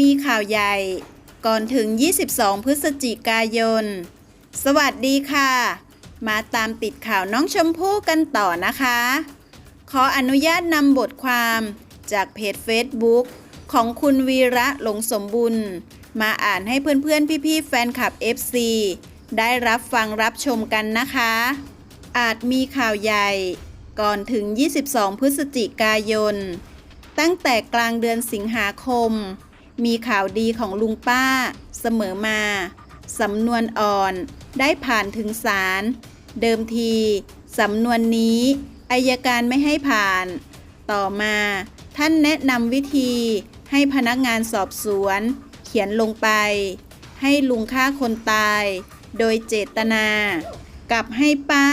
มีข่าวใหญ่ก่อนถึง 22 พฤศจิกายน สวัสดีค่ะ มาตามติดข่าวน้องชมพู่กันต่อนะคะ ขออนุญาตนำบทความจากเพจ Facebook ของคุณวีระหลงสมบุญ มาอ่านให้เพื่อนๆ พี่ๆ แฟนคลับ FC ได้รับฟังรับชมกันนะคะ อาจมีข่าวใหญ่ก่อนถึง 22 พฤศจิกายน ตั้งแต่กลางเดือนสิงหาคม มีข่าวดีของลุงป้า เสมอมา สำนวนอ่อนได้ผ่านถึงศาล เดิมที สำนวนนี้อายการไม่ให้ผ่าน ต่อมาท่านแนะนำวิธีให้พนักงานสอบสวน เขียนลงไป ให้ลุงฆ่าคนตาย โดยเจตนา กับให้ป้า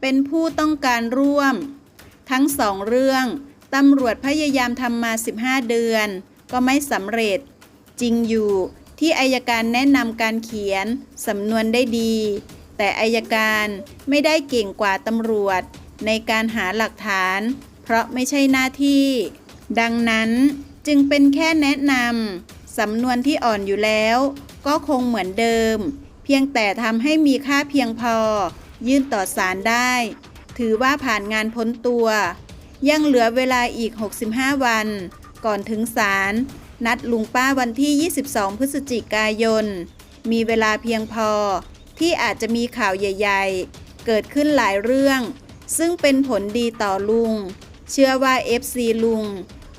เป็นผู้ต้องการร่วม ทั้งสองเรื่องตำรวจพยายามทำมา 15 เดือน ก็ไม่สำเร็จ จริงอยู่ที่อายการแนะนำการเขียนสำนวนได้ดี แต่อายการไม่ได้เก่งกว่าตำรวจ ในการหาหลักฐาน เพราะไม่ใช่หน้าที่ ดังนั้นจึงเป็นแค่แนะนำสำนวนที่อ่อนอยู่แล้ว ก็คงเหมือนเดิม เพียงแต่ทำให้มีค่าเพียงพอ ยื่นต่อศาลได้ ถือว่าผ่านงานพ้นตัว ยังเหลือเวลาอีก 65 วัน ก่อนถึงศาลนัดลุงป้าวันที่ 22 พฤศจิกายน มีเวลาเพียงพอ ที่อาจจะมีข่าวใหญ่ ๆ เกิดขึ้นหลายเรื่อง ซึ่งเป็นผลดีต่อลุง เชื่อว่า FC ลุง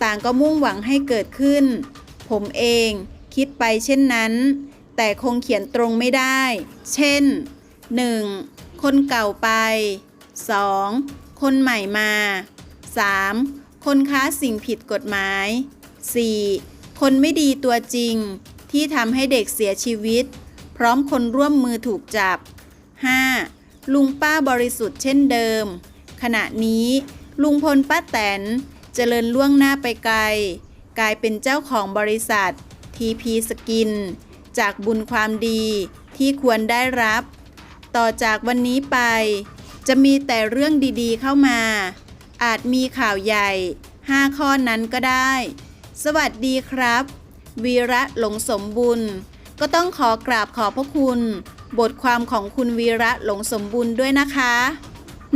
ต่างก็มุ่งหวังให้เกิดขึ้น ผมเองคิดไปเช่นนั้น แต่คงเขียนตรงไม่ได้ เช่น 1. คนเก่าไป 2. คนใหม่มา 3. คนค้าสิ่งผิดกฎหมาย 4. คนไม่ดีตัวจริง ที่ทำให้เด็กเสียชีวิต พร้อมคนร่วมมือถูกจับ 5. ลุงป้าบริสุทธิ์เช่นเดิม ขณะนี้ ลุงพลป้าแตนเจริญล่วงหน้าไปไกล กลายเป็นเจ้าของบริษัท TP Skin จากบุญความดีที่ควรได้รับ ต่อจากวันนี้ไป จะมีแต่เรื่องดีๆเข้ามา อาจมีข่าวใหญ่ 5 ข้อนั้นก็ได้ สวัสดีครับ วีระหลงสมบุญ ก็ต้องขอกราบขอบพระคุณ บทความของคุณวีระหลงสมบุญด้วยนะคะ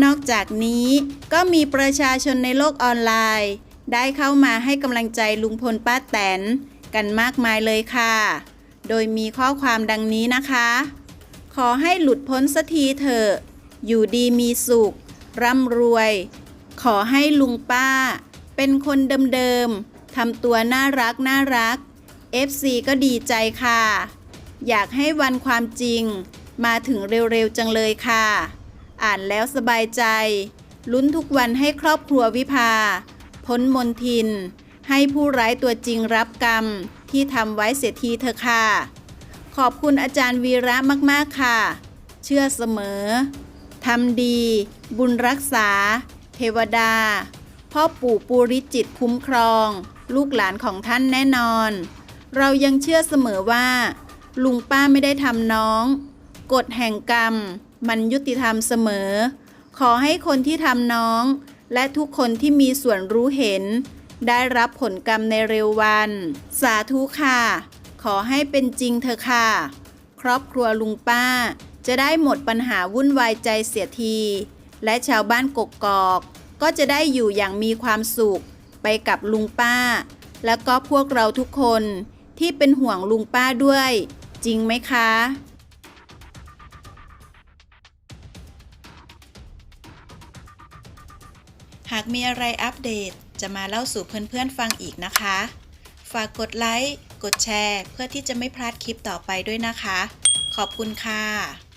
นอกจากนี้ก็มีประชาชนในโลกออนไลน์ ได้เข้ามาให้กำลังใจลุงพลป้าแตน กันมากมายเลยค่ะ โดยมีข้อความดังนี้นะคะ ขอให้หลุดพ้นสักทีเถอะอยู่ดีมีสุข ร่ำรวย ขอให้ลุงป้า เป็นคนเดิมๆทำตัวน่ารักน่ารัก FC ก็ดีใจค่ะ อยากให้วันความจริง มาถึงเร็วๆจังเลยค่ะ อ่านแล้วสบายใจ ลุ้นทุกวันให้ครอบครัววิภา พ้นมนทิน ให้ผู้ร้ายตัวจริงรับกรรม ที่ทำไว้เสียทีเถอะค่ะ ขอบคุณอาจารย์วีระมากๆค่ะ เชื่อเสมอทำดี บุญรักษา เทวดา พ่อปู่ปูริจิตคุ้มครอง ลูกหลานของท่านแน่นอน เรายังเชื่อเสมอว่า ลุงป้าไม่ได้ทำน้อง กฎแห่งกรรม มันยุติธรรมเสมอ ขอให้คนที่ทำน้อง และทุกคนที่มีส่วนรู้เห็น ได้รับผลกรรมในเร็ววัน สาธุค่ะ ขอให้เป็นจริงเถอะค่ะ ครอบครัวลุงป้าจะได้หมดปัญหาวุ่นวายใจเสียที และชาวบ้านกกอก ก็จะได้อยู่อย่างมีความสุข ไปกับลุงป้า แล้วก็พวกเราทุกคนที่เป็นห่วงลุงป้าด้วย จริงไหมคะ หากมีอะไรอัปเดตจะมาเล่าสู่เพื่อนๆฟังอีกนะคะ ฝากกดไลค์ กดแชร์ เพื่อที่จะไม่พลาดคลิปต่อไปด้วยนะคะ ขอบคุณค่ะ